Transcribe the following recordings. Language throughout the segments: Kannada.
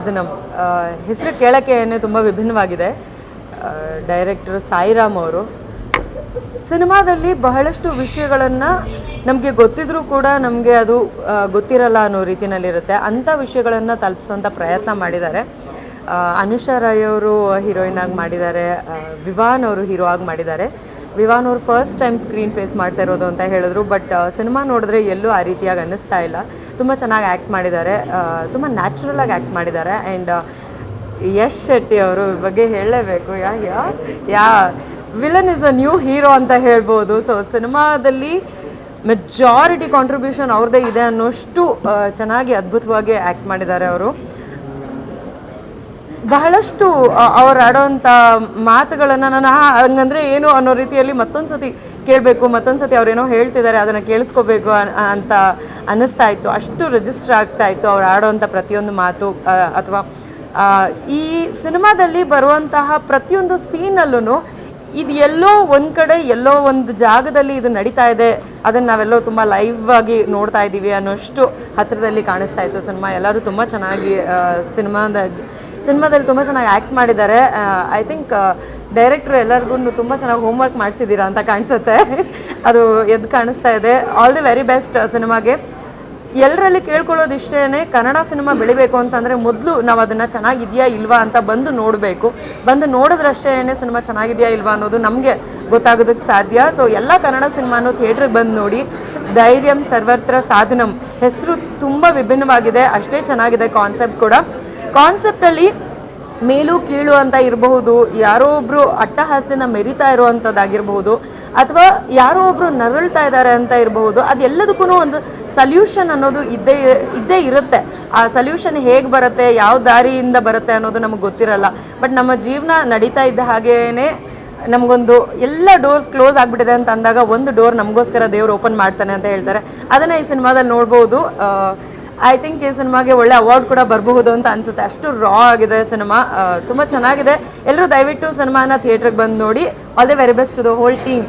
ಅದು ನಮ್ಮ ಹೆಸರು ಏನೇ ತುಂಬ ವಿಭಿನ್ನವಾಗಿದೆ. ಡೈರೆಕ್ಟರ್ ಸಾಯಿರಾಮ್ ಅವರು. ಸಿನಿಮಾದಲ್ಲಿ ಬಹಳಷ್ಟು ವಿಷಯಗಳನ್ನು ನಮಗೆ ಗೊತ್ತಿದ್ರೂ ಕೂಡ ನಮಗೆ ಅದು ಗೊತ್ತಿರಲ್ಲ ಅನ್ನೋ ರೀತಿಯಲ್ಲಿರುತ್ತೆ ಅಂಥ ವಿಷಯಗಳನ್ನು ತಲುಪಿಸುವಂಥ ಪ್ರಯತ್ನ ಮಾಡಿದ್ದಾರೆ. ಅನುಷಾ ರೈ ಅವರು ಹೀರೋಯಿನ್ ಆಗಿ ಮಾಡಿದ್ದಾರೆ. ವಿವಾನ್ ಅವರು ಹೀರೋ ಆಗಿ ಮಾಡಿದ್ದಾರೆ. ವಿವಾನ್ ಅವರು ಫಸ್ಟ್ ಟೈಮ್ ಸ್ಕ್ರೀನ್ ಫೇಸ್ ಮಾಡ್ತಾ ಇರೋದು ಅಂತ ಹೇಳಿದ್ರು ಬಟ್ ಸಿನಿಮಾ ನೋಡಿದ್ರೆ ಎಲ್ಲೂ ಆ ರೀತಿಯಾಗಿ ಅನ್ನಿಸ್ತಾ ಇಲ್ಲ. ತುಂಬ ಚೆನ್ನಾಗಿ ಆ್ಯಕ್ಟ್ ಮಾಡಿದ್ದಾರೆ. ತುಂಬ ನ್ಯಾಚುರಲ್ ಆಗಿ ಆ್ಯಕ್ಟ್ ಮಾಡಿದ್ದಾರೆ. ಆ್ಯಂಡ್ ಯಶ್ ಶೆಟ್ಟಿ ಅವರು ಬಗ್ಗೆ ಹೇಳಲೇಬೇಕು. Yeah yeah yeah villain is a new hero ಅಂತ ಹೇಳ್ಬೋದು. ಸೊ ಸಿನಿಮಾದಲ್ಲಿ ಮೆಜಾರಿಟಿ ಕಾಂಟ್ರಿಬ್ಯೂಷನ್ ಅವ್ರದ್ದೇ ಇದೆ ಅನ್ನೋಷ್ಟು ಚೆನ್ನಾಗಿ ಅದ್ಭುತವಾಗಿ ಆ್ಯಕ್ಟ್ ಮಾಡಿದ್ದಾರೆ ಅವರು. ಬಹಳಷ್ಟು ಅವ್ರು ಆಡೋವಂಥ ಮಾತುಗಳನ್ನು ನಾನು ಹಂಗಂದರೆ ಏನು ಅನ್ನೋ ರೀತಿಯಲ್ಲಿ ಮತ್ತೊಂದು ಸತಿ ಕೇಳಬೇಕು ಮತ್ತೊಂದು ಸತಿ ಅವ್ರೇನೋ ಹೇಳ್ತಿದ್ದಾರೆ, ಅದನ್ನು ಕೇಳಿಸ್ಕೋಬೇಕು ಅಂತ ಅನ್ನಿಸ್ತಾ ಇತ್ತು. ಅಷ್ಟು ರಿಜಿಸ್ಟರ್ ಆಗ್ತಾ ಇತ್ತು ಅವ್ರು ಆಡೋವಂಥ ಪ್ರತಿಯೊಂದು ಮಾತು ಅಥವಾ ಈ ಸಿನಿಮಾದಲ್ಲಿ ಬರುವಂತಹ ಪ್ರತಿಯೊಂದು ಸೀನಲ್ಲೂ ಇದು ಎಲ್ಲೋ ಒಂದು ಕಡೆ, ಎಲ್ಲೋ ಒಂದು ಜಾಗದಲ್ಲಿ ಇದು ನಡೀತಾ ಇದೆ. ಅದನ್ನು ನಾವೆಲ್ಲೋ ತುಂಬ ಲೈವ್ ಆಗಿ ನೋಡ್ತಾ ಇದ್ದೀವಿ ಅನ್ನೋಷ್ಟು ಹತ್ತಿರದಲ್ಲಿ ಕಾಣಿಸ್ತಾ ಇತ್ತು ಸಿನಿಮಾ. ಎಲ್ಲರೂ ತುಂಬ ಚೆನ್ನಾಗಿ ಸಿನಿಮಾದ, ಸಿನಿಮಾದಲ್ಲಿ ತುಂಬ ಚೆನ್ನಾಗಿ ಆ್ಯಕ್ಟ್ ಮಾಡಿದ್ದಾರೆ. ಐ ಥಿಂಕ್ ಡೈರೆಕ್ಟ್ರು ಎಲ್ಲರಿಗೂ ತುಂಬ ಚೆನ್ನಾಗಿ ಹೋಮ್ವರ್ಕ್ ಮಾಡಿಸಿದ್ದೀರಾ ಅಂತ ಕಾಣಿಸುತ್ತೆ. ಅದು ಎದ್ದು ಕಾಣಿಸ್ತಾ ಇದೆ. ಆಲ್ ದಿ ವೆರಿ ಬೆಸ್ಟ್ ಸಿನಿಮಾಗೆ. ಎಲ್ಲರಲ್ಲಿ ಕೇಳ್ಕೊಳ್ಳೋದು ಇಷ್ಟೇ ಕನ್ನಡ ಸಿನಿಮಾ ಬೆಳಿಬೇಕು ಅಂತಂದರೆ ಮೊದಲು ನಾವು ಅದನ್ನು ಚೆನ್ನಾಗಿದೆಯಾ ಇಲ್ವಾ ಅಂತ ಬಂದು ನೋಡಬೇಕು. ಬಂದು ನೋಡಿದ್ರಷ್ಟೇ ಸಿನಿಮಾ ಚೆನ್ನಾಗಿದೆಯಾ ಇಲ್ವಾ ಅನ್ನೋದು ನಮಗೆ ಗೊತ್ತಾಗೋದಕ್ಕೆ ಸಾಧ್ಯ. ಸೊ ಎಲ್ಲ ಕನ್ನಡ ಸಿನಿಮಾನು ಥಿಯೇಟ್ರಿಗೆ ಬಂದು ನೋಡಿ, ಧೈರ್ಯಂ ಸರ್ವತ್ರ ಸಾಧನಂ ಹೆಸರು ತುಂಬ ವಿಭಿನ್ನವಾಗಿದೆ, ಅಷ್ಟೇ ಚೆನ್ನಾಗಿದೆ ಕಾನ್ಸೆಪ್ಟ್ ಕೂಡ. ಕಾನ್ಸೆಪ್ಟಲ್ಲಿ ಮೇಲು ಕೀಳು ಅಂತ ಇರಬಹುದು, ಯಾರೋ ಒಬ್ರು ಅಟ್ಟಹಾಸದಿಂದ ಮೆರಿತಾ ಇರುವಂಥದ್ದಾಗಿರಬಹುದು ಅಥವಾ ಯಾರೋ ಒಬ್ರು ನರಳ್ತಾ ಇದ್ದಾರೆ ಅಂತ ಇರಬಹುದು ಅದೆಲ್ಲದಕ್ಕೂ ಒಂದು ಸಲ್ಯೂಷನ್ ಅನ್ನೋದು ಇದ್ದೇ ಇದ್ದೇ ಇರುತ್ತೆ. ಆ ಸಲ್ಯೂಷನ್ ಹೇಗೆ ಬರುತ್ತೆ, ಯಾವ ದಾರಿಯಿಂದ ಬರುತ್ತೆ ಅನ್ನೋದು ನಮಗೆ ಗೊತ್ತಿರಲ್ಲ. ಬಟ್ ನಮ್ಮ ಜೀವನ ನಡೀತಾ ಇದ್ದ ಹಾಗೇನೆ ನಮಗೊಂದು ಎಲ್ಲ ಡೋರ್ಸ್ ಕ್ಲೋಸ್ ಆಗಿಬಿಟ್ಟಿದೆ ಅಂತ ಅಂದಾಗ ಒಂದು ಡೋರ್ ನಮಗೋಸ್ಕರ ದೇವ್ರು ಓಪನ್ ಮಾಡ್ತಾನೆ ಅಂತ ಹೇಳ್ತಾರೆ. ಅದನ್ನು ಈ ಸಿನಿಮಾದಲ್ಲಿ ನೋಡ್ಬೋದು. ಐ ಥಿಂಕ್ ಈ ಸಿನಿಮಾಗೆ ಒಳ್ಳೆ ಅವಾರ್ಡ್ ಕೂಡ ಬರಬಹುದು ಅಂತ ಅನ್ಸುತ್ತೆ. ಅಷ್ಟು ರಾ ಆಗಿದೆ ಸಿನಿಮಾ. ತುಂಬ ಚೆನ್ನಾಗಿದೆ. ಎಲ್ಲರೂ ದಯವಿಟ್ಟು ಸಿನಿಮಾನ ಥಿಯೇಟ್ರಿಗೆ ಬಂದು ನೋಡಿ. All the very best to the whole team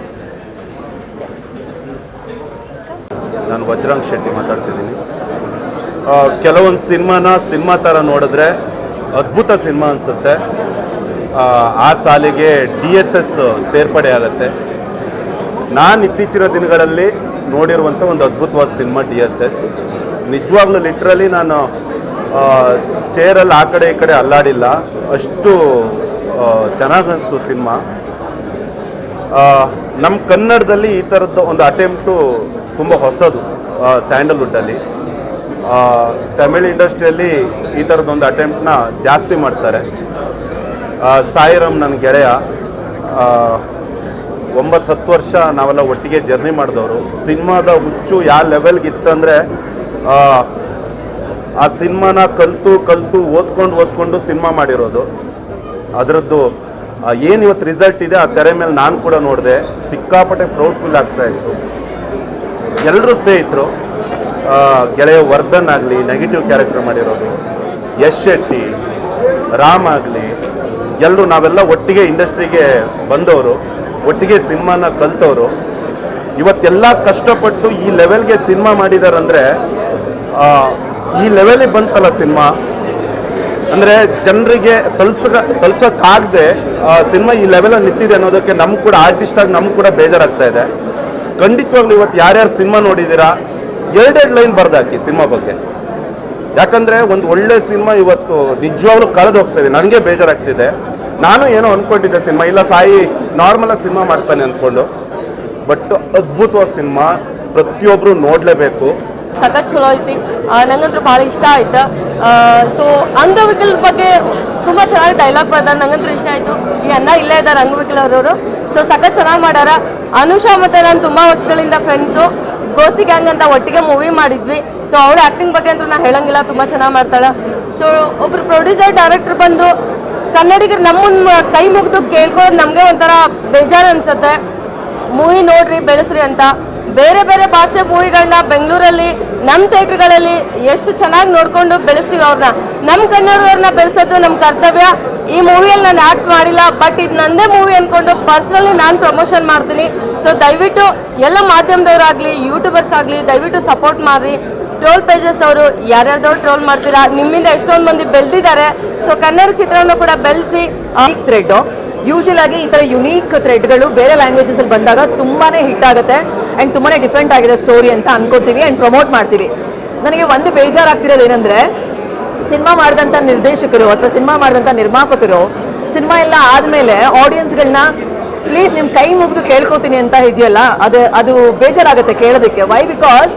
ನಾನು ವಜ್ರಾಂಗ್ ಶೆಟ್ಟಿ ಮಾತಾಡ್ತಿದ್ದೀನಿ. ಕೆಲವೊಂದು ಸಿನಿಮಾನ ಸಿನಿಮಾ ಥರ ನೋಡಿದ್ರೆ ಅದ್ಭುತ ಸಿನಿಮಾ ಅನಿಸುತ್ತೆ. ಆ ಸಾಲಿಗೆ ಡಿ ಎಸ್ ಎಸ್ ಸೇರ್ಪಡೆ ಆಗುತ್ತೆ. ನಾನು ಇತ್ತೀಚಿನ ದಿನಗಳಲ್ಲಿ ನೋಡಿರುವಂಥ ಒಂದು ಅದ್ಭುತವಾದ ಸಿನಿಮಾ ಡಿ ಎಸ್ ಎಸ್. ನಿಜವಾಗ್ಲೂ ಲಿಟ್ರಲಿ ನಾನು ಚೇರಲ್ಲಿ ಆ ಕಡೆ ಈ ಕಡೆ ಅಲ್ಲಾಡಿಲ್ಲ. ಅಷ್ಟು ಚೆನ್ನಾಗಿ ಅನಿಸ್ತು ಸಿನಿಮಾ. ನಮ್ಮ ಕನ್ನಡದಲ್ಲಿ ಈ ಥರದ ಒಂದು ಅಟೆಂಪ್ಟು ತುಂಬ ಹೊಸದು ಸ್ಯಾಂಡಲ್ವುಡ್ಡಲ್ಲಿ ತಮಿಳ್ ಇಂಡಸ್ಟ್ರಿಯಲ್ಲಿ ಈ ಥರದೊಂದು ಅಟೆಂಪ್ಟನ್ನ ಜಾಸ್ತಿ ಮಾಡ್ತಾರೆ. ಸಾಯಿರಾಮ್ ನನ್ನ ಗೆಳೆಯ ಒಂಬತ್ತು ಹತ್ತು ವರ್ಷ ನಾವೆಲ್ಲ ಒಟ್ಟಿಗೆ ಜರ್ನಿ ಮಾಡಿದವರು. ಸಿನಿಮಾದ ಹುಚ್ಚು ಯಾವ ಲೆವೆಲ್ಗೆ ಇತ್ತಂದರೆ ಆ ಸಿನಿಮಾನ ಕಲಿತು ಕಲಿತು, ಓದ್ಕೊಂಡು ಓದ್ಕೊಂಡು ಸಿನಿಮಾ ಮಾಡಿರೋದು. ಅದರದ್ದು ಏನು ಇವತ್ತು ರಿಸಲ್ಟ್ ಇದೆ, ಆ ತೆರೆ ಮೇಲೆ ನಾನು ಕೂಡ ನೋಡಿದೆ. ಸಿಕ್ಕಾಪಟ್ಟೆ ಪ್ರೌಡ್ಫುಲ್ ಆಗ್ತಾ ಇತ್ತು. ಎಲ್ಲರೂ ಸ್ನೇಹಿತರು ಗೆಳೆಯ ವರ್ಧನ್ ಆಗಲಿ ನೆಗೆಟಿವ್ ಕ್ಯಾರೆಕ್ಟರ್ ಮಾಡಿರೋದು ಯಶ್ ಶೆಟ್ಟಿ ರಾಮ್ ಆಗಲಿ ಎಲ್ಲರೂ ನಾವೆಲ್ಲ ಒಟ್ಟಿಗೆ ಇಂಡಸ್ಟ್ರಿಗೆ ಬಂದವರು, ಒಟ್ಟಿಗೆ ಸಿನಿಮಾನ ಕಲ್ತವರು. ಇವತ್ತೆಲ್ಲ ಕಷ್ಟಪಟ್ಟು ಈ ಲೆವೆಲ್ಗೆ ಸಿನಿಮಾ ಮಾಡಿದಾರಂದರೆ ಈ ಲೆವೆಲಿಗೆ ಬಂತಲ್ಲ ಸಿನಿಮಾ? ಅಂದರೆ ಜನರಿಗೆ ತಲ್ಸಕ, ತಲ್ಸೋಕ್ಕಾಗದೆ ಸಿನಿಮಾ ಈ ಲೆವೆಲಲ್ಲಿ ನಿಂತಿದೆ ಅನ್ನೋದಕ್ಕೆ ನಮ್ಗೆ ಕೂಡ ಆರ್ಟಿಸ್ಟ್ ಆಗಿ ನಮ್ಗೆ ಕೂಡ ಬೇಜಾರಾಗ್ತಾ ಇದೆ. ಖಂಡಿತವಾಗ್ಲೂ ಇವತ್ತು ಯಾರ್ಯಾರು ಸಿನಿಮಾ ನೋಡಿದ್ದೀರಾ ಎರಡೆರಡು ಲೈನ್ ಬರ್ದಾಕಿ ಸಿನಿಮಾ ಬಗ್ಗೆ. ಯಾಕಂದರೆ ಒಂದು ಒಳ್ಳೆ ಸಿನಿಮಾ ಇವತ್ತು ನಿಜವಾಗ್ಲೂ ಕಳೆದು ಹೋಗ್ತಾ ಇದೆ. ನನಗೆ ಬೇಜಾರಾಗ್ತಿದೆ. ನಾನು ಏನೋ ಅಂದ್ಕೊಂಡಿದ್ದೆ ಸಿನಿಮಾ. ಇಲ್ಲ, ಸಾಯಿ ನಾರ್ಮಲಾಗಿ ಸಿನಿಮಾ ಮಾಡ್ತಾನೆ ಅಂದ್ಕೊಂಡು. ಬಟ್ ಅದ್ಭುತವಾದ ಸಿನಿಮಾ ಪ್ರತಿಯೊಬ್ಬರು ನೋಡಲೇಬೇಕು. ಸಖತ್ ಚಲೋ ಐತಿ. ನಂಗಂತೂ ಭಾಳ ಇಷ್ಟ ಆಯ್ತು. ಸೊ ಅಂಗವಿಕಲ ಬಗ್ಗೆ ತುಂಬ ಚೆನ್ನಾಗಿ ಡೈಲಾಗ್ ಬರ್ದಾರ ನಂಗಂತೂ ಇಷ್ಟ ಆಯಿತು. ಈ ಅನ್ನ ಇಲ್ಲೇ ಇದ್ದಾರೆ ಅಂಗವಿಕಲ ಅವರವರು. ಸೊ ಸಖತ್ ಚೆನ್ನಾಗಿ ಮಾಡ್ಯಾರ. ಅನುಷಾ ಮತ್ತು ನಾನು ತುಂಬ ವರ್ಷಗಳಿಂದ ಫ್ರೆಂಡ್ಸು ಗೋಸಿ ಗ್ಯಾಂಗ್ ಅಂತ ಒಟ್ಟಿಗೆ ಮೂವಿ ಮಾಡಿದ್ವಿ. ಸೊ ಅವಳ ಆ್ಯಕ್ಟಿಂಗ್ ಬಗ್ಗೆ ಅಂತೂ ನಾನು ಹೇಳಂಗಿಲ್ಲ, ತುಂಬ ಚೆನ್ನಾಗಿ ಮಾಡ್ತಾಳೆ. ಸೊ ಒಬ್ರು ಪ್ರೊಡ್ಯೂಸರ್ ಡೈರೆಕ್ಟರ್ ಬಂದು ಕನ್ನಡಿಗರು ನಮ್ಮ ಕೈ ಮುಗಿದು ಕೇಳ್ಕೊಳ್ಳೋದು ನಮಗೆ ಒಂಥರ ಬೇಜಾರು ಅನಿಸುತ್ತೆ. ಮೂವಿ ನೋಡ್ರಿ, ಬೆಳೆಸ್ರಿ ಅಂತ. ಬೇರೆ ಬೇರೆ ಭಾಷೆ ಮೂವಿಗಳನ್ನ ಬೆಂಗಳೂರಲ್ಲಿ ನಮ್ಮ ಥಿಯೇಟ್ರ್ಗಳಲ್ಲಿ ಎಷ್ಟು ಚೆನ್ನಾಗಿ ನೋಡಿಕೊಂಡು ಬೆಳೆಸ್ತೀವಿ ಅವ್ರನ್ನ ನಮ್ಮ ಕನ್ನಡದವ್ರನ್ನ ಬೆಳೆಸೋದು ನಮ್ಮ ಕರ್ತವ್ಯ. ಈ ಮೂವಿಯಲ್ಲಿ ನಾನು ಆ್ಯಕ್ಟ್ ಮಾಡಿಲ್ಲ ಬಟ್ ಇದು ನಂದೇ ಮೂವಿ ಅಂದ್ಕೊಂಡು ಪರ್ಸ್ನಲಿ ನಾನು ಪ್ರಮೋಷನ್ ಮಾಡ್ತೀನಿ. ಸೊ ದಯವಿಟ್ಟು ಎಲ್ಲ ಮಾಧ್ಯಮದವರಾಗಲಿ ಯೂಟ್ಯೂಬರ್ಸ್ ಆಗಲಿ, ದಯವಿಟ್ಟು ಸಪೋರ್ಟ್ ಮಾಡಿರಿ. ಟ್ರೋಲ್ ಪೇಜಸ್ ಅವರು ಯಾರ್ಯಾರ್ದವ್ರು ಟ್ರೋಲ್ ಮಾಡ್ತೀರಾ? ನಿಮ್ಮಿಂದ ಎಷ್ಟೊಂದು ಮಂದಿ ಬೆಳೆದಿದ್ದಾರೆ. ಸೊ ಕನ್ನಡ ಚಿತ್ರವನ್ನು ಕೂಡ ಬೆಳೆಸಿ. ಯುನೀಕ್ ಯೂಶಲ್ ಆಗಿ ಈ ಥರ ಯುನೀಕ್ ಥ್ರೆಡ್ಗಳು ಬೇರೆ ಲ್ಯಾಂಗ್ವೇಜಸ್ ಅಲ್ಲಿ ಬಂದಾಗ ತುಂಬಾ ಹಿಟ್ ಆಗುತ್ತೆ ಆ್ಯಂಡ್ ತುಂಬಾ ಡಿಫ್ರೆಂಟ್ ಆಗಿದೆ ಸ್ಟೋರಿ ಅಂತ ಅನ್ಕೋತೀವಿ ಆ್ಯಂಡ್ ಪ್ರಮೋಟ್ ಮಾಡ್ತೀವಿ. ನನಗೆ ಒಂದು ಬೇಜಾರಾಗ್ತಿರೋದು ಏನಂದರೆ ಸಿನಿಮಾ ಮಾಡಿದಂಥ ನಿರ್ದೇಶಕರು ಅಥವಾ ಸಿನಿಮಾ ಮಾಡಿದಂಥ ನಿರ್ಮಾಪಕರು ಸಿನಿಮಾ ಎಲ್ಲ ಆದಮೇಲೆ ಆಡಿಯನ್ಸ್ಗಳನ್ನ ಪ್ಲೀಸ್ ನಿಮ್ಮ ಕೈ ಮುಗಿದು ಕೇಳ್ಕೊತೀನಿ ಅಂತ ಇದೆಯಲ್ಲ, ಅದು ಅದು ಬೇಜಾರಾಗುತ್ತೆ ಕೇಳೋದಕ್ಕೆ. ವೈ ಬಿಕಾಸ್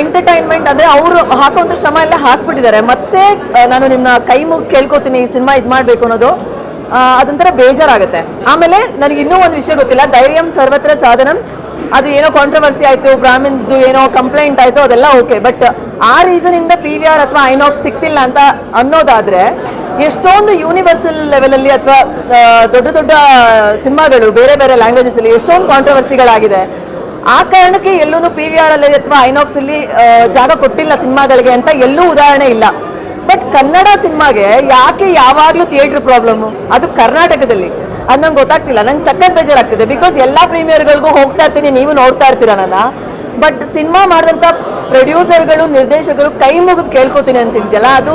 ಎಂಟರ್ಟೈನ್ಮೆಂಟ್ ಅಂದರೆ ಅವರು ಹಾಕೋವಂಥ ಶ್ರಮ ಎಲ್ಲ ಹಾಕ್ಬಿಟ್ಟಿದ್ದಾರೆ. ಮತ್ತೆ ನಾನು ನಿಮ್ಮನ್ನ ಕೈ ಮುಗಿದು ಕೇಳ್ಕೊತೀನಿ ಈ ಸಿನಿಮಾ ಇದು ಮಾಡಬೇಕು ಅನ್ನೋದು ಅದೊಂಥರ ಬೇಜಾರಾಗುತ್ತೆ. ಆಮೇಲೆ ನನಗೆ ಇನ್ನೂ ಒಂದು ವಿಷಯ ಗೊತ್ತಿಲ್ಲ. ಧೈರ್ಯಂ ಸರ್ವತ್ರ ಸಾಧನಂ. ಅದು ಏನೋ ಕಾಂಟ್ರವರ್ಸಿ ಆಯಿತು, ಬ್ರಾಹ್ಮಿನ್ಸ್ದು ಏನೋ ಕಂಪ್ಲೇಂಟ್ ಆಯಿತು, ಅದೆಲ್ಲ ಓಕೆ ಬಟ್ ಆ ರೀಸನಿಂದ ಪಿ ವಿ ಆರ್ ಅಥವಾ ಐನಾಕ್ಸ್ ಸಿಕ್ತಿಲ್ಲ ಅಂತ ಅನ್ನೋದಾದರೆ, ಎಷ್ಟೊಂದು ಯೂನಿವರ್ಸಲ್ ಲೆವೆಲಲ್ಲಿ ಅಥವಾ ದೊಡ್ಡ ದೊಡ್ಡ ಸಿನಿಮಾಗಳು, ಬೇರೆ ಬೇರೆ ಲ್ಯಾಂಗ್ವೇಜಸಲ್ಲಿ ಎಷ್ಟೊಂದು ಕಾಂಟ್ರವರ್ಸಿಗಳಾಗಿದೆ ಆ ಕಾರಣಕ್ಕೆ ಎಲ್ಲೂ ಪಿ ವಿ ಆರ್ ಅಲ್ಲಿ ಅಥವಾ ಐನಾಕ್ಸ್ ಅಲ್ಲಿ ಜಾಗ ಕೊಟ್ಟಿಲ್ಲ ಸಿನಿಮಾಗಳಿಗೆ ಅಂತ ಎಲ್ಲೂ ಉದಾಹರಣೆ ಇಲ್ಲ. ಬಟ್ ಕನ್ನಡ ಸಿನಿಮಾಗೆ ಯಾಕೆ ಯಾವಾಗಲೂ ಥಿಯೇಟ್ರ್ ಪ್ರಾಬ್ಲಮ್ಮು ಅದು ಕರ್ನಾಟಕದಲ್ಲಿ. ಅದು ನಂಗೆ ಗೊತ್ತಾಗ್ತಿಲ್ಲ. ನಂಗೆ ಸಖತ್ ಬೇಜಾರಾಗ್ತಿದೆ. ಬಿಕಾಸ್ ಎಲ್ಲ ಪ್ರೀಮಿಯರ್ಗಳಿಗೂ ಹೋಗ್ತಾ ಇರ್ತೀನಿ, ನೀವು ನೋಡ್ತಾ ಇರ್ತೀರ ನನ್ನ? ಬಟ್ ಸಿನಿಮಾ ಮಾಡಿದಂಥ ಪ್ರೊಡ್ಯೂಸರ್ಗಳು ನಿರ್ದೇಶಕರು ಕೈ ಮುಗಿದು ಕೇಳ್ಕೊತೀನಿ ಅಂತ ಅದು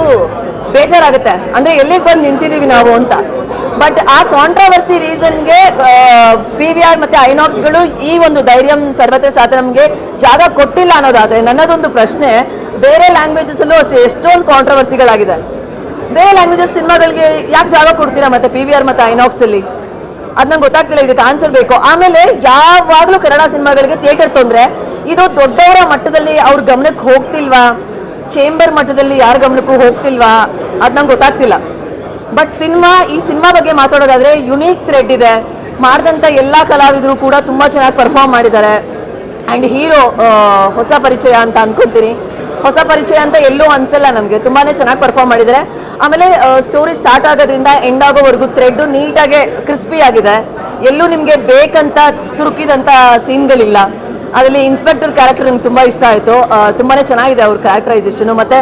ಬೇಜಾರಾಗುತ್ತೆ. ಅಂದರೆ ಎಲ್ಲಿಗೆ ಬಂದು ನಿಂತಿದ್ದೀವಿ ನಾವು ಅಂತ. ಬಟ್ ಆ ಕಾಂಟ್ರವರ್ಸಿ ರೀಸನ್ಗೆ ಪಿ ವಿ ಆರ್ ಮತ್ತು ಐನಾಕ್ಸ್ಗಳು ಈ ಒಂದು ಧೈರ್ಯಂ ಸರ್ವತ್ರ ಸಾಧನಂಗೆ ಜಾಗ ಕೊಟ್ಟಿಲ್ಲ ಅನ್ನೋದಾದರೆ ನನ್ನದೊಂದು ಪ್ರಶ್ನೆ, ಬೇರೆ ಲ್ಯಾಂಗ್ವೇಜಸಲ್ಲೂ ಅಷ್ಟೇ ಎಷ್ಟೊಂದು ಕಾಂಟ್ರವರ್ಸಿಗಳಾಗಿದೆ ಬೇರೆ ಲ್ಯಾಂಗ್ವೇಜಸ್ ಸಿನಿಮಾಗಳಿಗೆ ಯಾಕೆ ಜಾಗ ಕೊಡ್ತೀರಾ ಮತ್ತೆ ಪಿ ವಿ ಆರ್ ಮತ್ತು ಐನಾಕ್ಸಲ್ಲಿ ಅದು ನಂಗೆ ಗೊತ್ತಾಗ್ತಿಲ್ಲ, ಇದಕ್ಕೆ ಆನ್ಸರ್ ಬೇಕು. ಆಮೇಲೆ ಯಾವಾಗಲೂ ಕನ್ನಡ ಸಿನಿಮಾಗಳಿಗೆ ಥಿಯೇಟರ್ ತೊಂದರೆ. ಇದು ದೊಡ್ಡವರ ಮಟ್ಟದಲ್ಲಿ ಅವ್ರ ಗಮನಕ್ಕೆ ಹೋಗ್ತಿಲ್ವಾ? ಚೇಂಬರ್ ಮಟ್ಟದಲ್ಲಿ ಯಾರ ಗಮನಕ್ಕೂ ಹೋಗ್ತಿಲ್ವಾ? ಅದು ನಂಗೆ ಗೊತ್ತಾಗ್ತಿಲ್ಲ. ಬಟ್ ಸಿನಿಮಾ ಈ ಸಿನಿಮಾ ಬಗ್ಗೆ ಮಾತಾಡೋದಾದ್ರೆ ಯುನೀಕ್ ಥ್ರೆಡ್ ಇದೆ. ಮಾಡಿದಂಥ ಎಲ್ಲ ಕಲಾವಿದರು ಕೂಡ ತುಂಬ ಚೆನ್ನಾಗಿ ಪರ್ಫಾರ್ಮ್ ಮಾಡಿದ್ದಾರೆ. ಆ್ಯಂಡ್ ಹೀರೋ ಹೊಸ ಪರಿಚಯ ಅಂತ ಅನ್ಕೊಂತೀನಿ. ಹೊಸ ಪರಿಚಯ ಅಂತ ಎಲ್ಲೂ ಅನ್ಸಲ್ಲ ನಮಗೆ. ತುಂಬಾ ಚೆನ್ನಾಗಿ ಪರ್ಫಾರ್ಮ್ ಮಾಡಿದ್ದಾರೆ. ಆಮೇಲೆ ಸ್ಟೋರಿ ಸ್ಟಾರ್ಟ್ ಆಗೋದ್ರಿಂದ ಎಂಡ್ ಆಗೋವರೆಗೂ ಥ್ರೆಡ್ ನೀಟಾಗಿ ಕ್ರಿಸ್ಪಿ ಆಗಿದೆ. ಎಲ್ಲೂ ನಿಮಗೆ ಬೇಕಂತ ತುರುಕಿದಂಥ ಸೀನ್ಗಳಿಲ್ಲ. ಅದರಲ್ಲಿ ಇನ್ಸ್ಪೆಕ್ಟರ್ ಕ್ಯಾರೆಕ್ಟರ್ ನಂಗೆ ತುಂಬ ಇಷ್ಟ ಆಯಿತು. ತುಂಬಾ ಚೆನ್ನಾಗಿದೆ ಅವ್ರ ಕ್ಯಾರೆಕ್ಟರೈಸೇಷನು ಮತ್ತು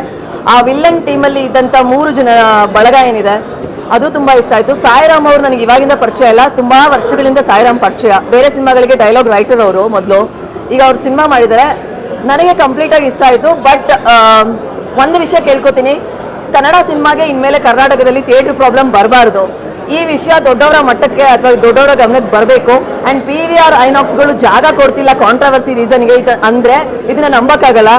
ಆ ವಿಲ್ಲನ್ ಟೀಮಲ್ಲಿ ಇದ್ದಂಥ ಮೂರು ಜನ ಬಳಗ ಏನಿದೆ? ಅದು ತುಂಬಾ ಇಷ್ಟ ಆಯ್ತು. ಸಾಯಿರಾಮ್ ಅವರು ನನಗೆ ಇವಾಗಿಂದ ಪರಿಚಯ ಇಲ್ಲ. ತುಂಬಾ ವರ್ಷಗಳಿಂದ ಸಾಯಿರಾಮ್ ಪರಿಚಯ. ಬೇರೆ ಸಿನಿಮಾಗಳಿಗೆ ಡೈಲಾಗ್ ರೈಟರ್ ಅವರು ಮೊದಲು. ಈಗ ಅವ್ರು ಸಿನಿಮಾ ಮಾಡಿದ್ದಾರೆ. ನನಗೆ ಕಂಪ್ಲೀಟ್ ಆಗಿ ಇಷ್ಟ ಆಯಿತು. ಬಟ್ ಒಂದು ವಿಷಯ ಕೇಳ್ಕೊತೀನಿ. ಕನ್ನಡ ಸಿನಿಮಾಗೆ ಇನ್ಮೇಲೆ ಕರ್ನಾಟಕದಲ್ಲಿ ಥಿಯೇಟರ್ ಪ್ರಾಬ್ಲಮ್ ಬರಬಾರ್ದು. ಈ ವಿಷಯ ದೊಡ್ಡವರ ಮಟ್ಟಕ್ಕೆ ಅಥವಾ ದೊಡ್ಡವರ ಗಮನಕ್ಕೆ ಬರಬೇಕು. ಆ್ಯಂಡ್ ಪಿ ವಿ ಆರ್ ಐನಾಕ್ಸ್ಗಳು ಜಾಗ ಕೊಡ್ತಿಲ್ಲ ಕಾಂಟ್ರವರ್ಸಿ ರೀಸನ್ಗೆ ಇದು ಅಂದರೆ ಇದನ್ನ ನಂಬಕ್ಕಾಗಲ್ಲ.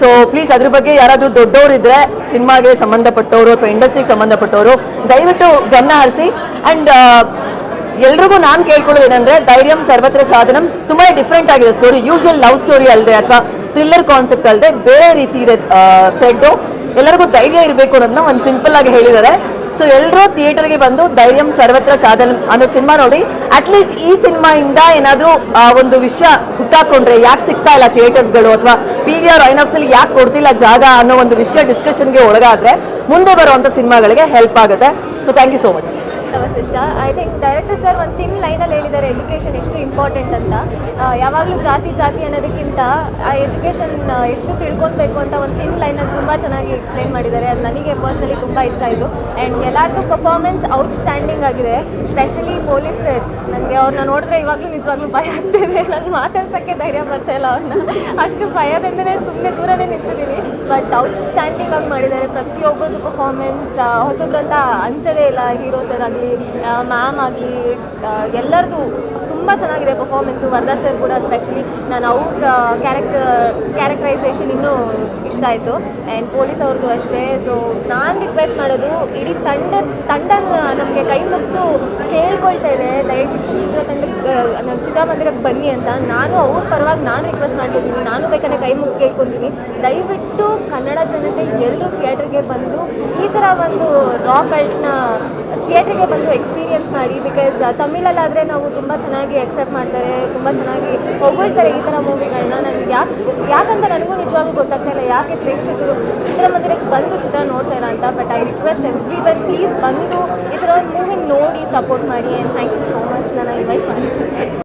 ಸೊ ಪ್ಲೀಸ್ ಅದ್ರ ಬಗ್ಗೆ ಯಾರಾದರೂ ದೊಡ್ಡವರು ಇದ್ರೆ ಸಿನಿಮಾಗೆ ಸಂಬಂಧಪಟ್ಟವರು ಅಥವಾ ಇಂಡಸ್ಟ್ರಿಗೆ ಸಂಬಂಧಪಟ್ಟವರು, ದಯವಿಟ್ಟು ಗಮನ ಹರಿಸಿ. ಆ್ಯಂಡ್ ಎಲ್ರಿಗೂ ನಾನು ಕೇಳ್ಕೊಳ್ಳೋದು ಏನಂದ್ರೆ, ಧೈರ್ಯಂ ಸರ್ವತ್ರ ಸಾಧನಂ. ತುಂಬಾ ಡಿಫ್ರೆಂಟ್ ಆಗಿದೆ ಸ್ಟೋರಿ ಯೂಶುವಲ್ ಲವ್ ಸ್ಟೋರಿ ಅಲ್ಲದೆ ಅಥವಾ ಥ್ರಿಲ್ಲರ್ ಕಾನ್ಸೆಪ್ಟ್ ಅಲ್ಲದೆ ಬೇರೆ ರೀತಿ ಇದೆ ಥ್ರೆಡ್ಡು ಎಲ್ಲರಿಗೂ ಧೈರ್ಯ ಇರಬೇಕು ಅನ್ನೋದನ್ನ ಒಂದು ಸಿಂಪಲ್ ಆಗಿ ಹೇಳಿದ್ದಾರೆ. ಸೊ ಎಲ್ಲರೂ ಥಿಯೇಟರ್ಗೆ ಬಂದು ಧೈರ್ಯಂ ಸರ್ವತ್ರ ಸಾಧನ ಅನ್ನೋ ಸಿನಿಮಾ ನೋಡಿ ಅಟ್ಲೀಸ್ಟ್ ಈ ಸಿನಿಮಾಯಿಂದ ಏನಾದರೂ ಒಂದು ವಿಷಯ ಹುಟ್ಟಾಕೊಂಡ್ರೆ ಯಾಕೆ ಸಿಗ್ತಾ ಇಲ್ಲ ಥಿಯೇಟರ್ಸ್ಗಳು ಅಥವಾ ಪಿ ವಿ ಆರ್ ಐನಾಕ್ಸಲ್ಲಿ ಯಾಕೆ ಕೊಡ್ತಿಲ್ಲ ಜಾಗ ಅನ್ನೋ ಒಂದು ವಿಷಯ ಡಿಸ್ಕಷನ್ಗೆ ಒಳಗಾದ್ರೆ ಮುಂದೆ ಬರುವಂಥ ಸಿನಿಮಾಗಳಿಗೆ ಹೆಲ್ಪ್ ಆಗುತ್ತೆ. So thank you so much Vasishta I think director sir ಒಂದು ತಿನ್ ಲೈನಲ್ಲಿ ಹೇಳಿದ್ದಾರೆ ಎಜುಕೇಷನ್ ಎಷ್ಟು ಇಂಪಾರ್ಟೆಂಟ್ ಅಂತ. ಯಾವಾಗಲೂ ಜಾತಿ ಜಾತಿ ಅನ್ನೋದಕ್ಕಿಂತ ಆ ಎಜುಕೇಷನ್ ಎಷ್ಟು ತಿಳ್ಕೊಳ್ಬೇಕು ಅಂತ ಒಂದು ತಿನ್ ಲೈನಲ್ಲಿ ತುಂಬ ಚೆನ್ನಾಗಿ ಎಕ್ಸ್ಪ್ಲೈನ್ ಮಾಡಿದ್ದಾರೆ. ಅದು ನನಗೆ ಪರ್ಸ್ನಲಿ ತುಂಬ ಇಷ್ಟ ಆಯಿತು. ಆ್ಯಂಡ್ ಎಲ್ಲರದ್ದು ಪರ್ಫಾರ್ಮೆನ್ಸ್ ಔಟ್ಸ್ಟ್ಯಾಂಡಿಂಗ್ ಆಗಿದೆ. ಸ್ಪೆಷಲಿ ಪೊಲೀಸ್ ಸರ್ ನನಗೆ ಅವ್ರನ್ನ ನೋಡಿದ್ರೆ ಇವಾಗಲೂ ನಿಜವಾಗ್ಲೂ ಭಯ ಆಗ್ತಿದೆ. ನಾನು ಮಾತಾಡ್ಸೋಕ್ಕೆ ಧೈರ್ಯ ಬರ್ತಾ ಇಲ್ಲ ಅವ್ರನ್ನ ಅಷ್ಟು ಭಯದಿಂದನೇ ಸುಮ್ಮನೆ ದೂರನೇ ನಿಂತಿದ್ದೀನಿ. ಬಟ್ ಔಟ್ಸ್ಟ್ಯಾಂಡಿಂಗ್ ಆಗಿ ಮಾಡಿದ್ದಾರೆ. ಪ್ರತಿಯೊಬ್ಬರದ್ದು ಪರ್ಫಾರ್ಮೆನ್ಸ್ ಹೊಸಬ್ರಂತ ಅನ್ಸೋದೇ ಇಲ್ಲ ಹೀರೋ ಸರ್ ಆಗಲಿ ಮ್ಯಾಮ್ ಆಗಲಿ ಎಲ್ಲರದು ತುಂಬ ಚೆನ್ನಾಗಿದೆ ಪರ್ಫಾರ್ಮೆನ್ಸು ವರದಾ ಸರ್ ಕೂಡ ಸ್ಪೆಷಲಿ ನಾನು ಅವ್ರ ಕ್ಯಾರೆಕ್ಟರ್ ಕ್ಯಾರೆಕ್ಟರೈಸೇಷನ್ ಇನ್ನೂ ಇಷ್ಟ ಆಯಿತು. ಆ್ಯಂಡ್ ಪೊಲೀಸ್ ಅವ್ರದ್ದು ಅಷ್ಟೇ. ಸೊ ನಾನು ರಿಕ್ವೆಸ್ಟ್ ಮಾಡೋದು ಇಡೀ ತಂಡ ತಂಡ ನಮಗೆ ಕೈ ಮುಗಿದು ಕೇಳ್ಕೊಳ್ತಾ ಇದೆ. ದಯವಿಟ್ಟು ಚಿತ್ರತಂಡಕ್ಕೆ ನಮ್ಮ ಚಿತ್ರಮಂದಿರಕ್ಕೆ ಬನ್ನಿ ಅಂತ. ನಾನು ಅವ್ರ ಪರವಾಗಿ ನಾನು ರಿಕ್ವೆಸ್ಟ್ ಮಾಡ್ತಿದ್ದೀನಿ ನಾನು ಬೇಕಾದ್ರೆ ಕೈ ಮುಗ್ದು ಕೇಳ್ಕೊತೀನಿ. ದಯವಿಟ್ಟು ಕನ್ನಡ ಜನತೆ ಎಲ್ಲರೂ ಥಿಯೇಟ್ರಿಗೆ ಬಂದು ಈ ಥರ ಒಂದು ರಾಕಲ್ಟ್ನ ಥಿಯೇಟ್ರಿಗೆ ಬಂದು ಎಕ್ಸ್ಪೀರಿಯನ್ಸ್ ಮಾಡಿ ಬಿಕಾಸ್ ತಮಿಳಲ್ಲಾದರೆ ನಾವು ತುಂಬ ಚೆನ್ನಾಗಿ ಎಕ್ಸೆಪ್ಟ್ ಮಾಡ್ತಾರೆ, ತುಂಬ ಚೆನ್ನಾಗಿ ಹೊಗಳ್ತಾರೆ ಈ ಥರ ಮೂವಿಗಳನ್ನ ನನಗೆ ಯಾಕೆ, ಯಾಕಂತ ನನಗೂ ನಿಜವಾಗೂ ಗೊತ್ತಾಗ್ತಾ ಇಲ್ಲ, ಯಾಕೆ ಪ್ರೇಕ್ಷಕರು ಚಿತ್ರಮಂದಿರಕ್ಕೆ ಬಂದು ಚಿತ್ರ ನೋಡ್ತಾ ಇಲ್ಲ ಅಂತ but I request everyone please ಬಂದು ಈ ಥರ ಒಂದು ಮೂವಿ ನೋಡಿ ಸಪೋರ್ಟ್ ಮಾಡಿ and thank you so much ನಾನು ಇನ್ವೈಟ್ ಮಾಡ್ತೀನಿ.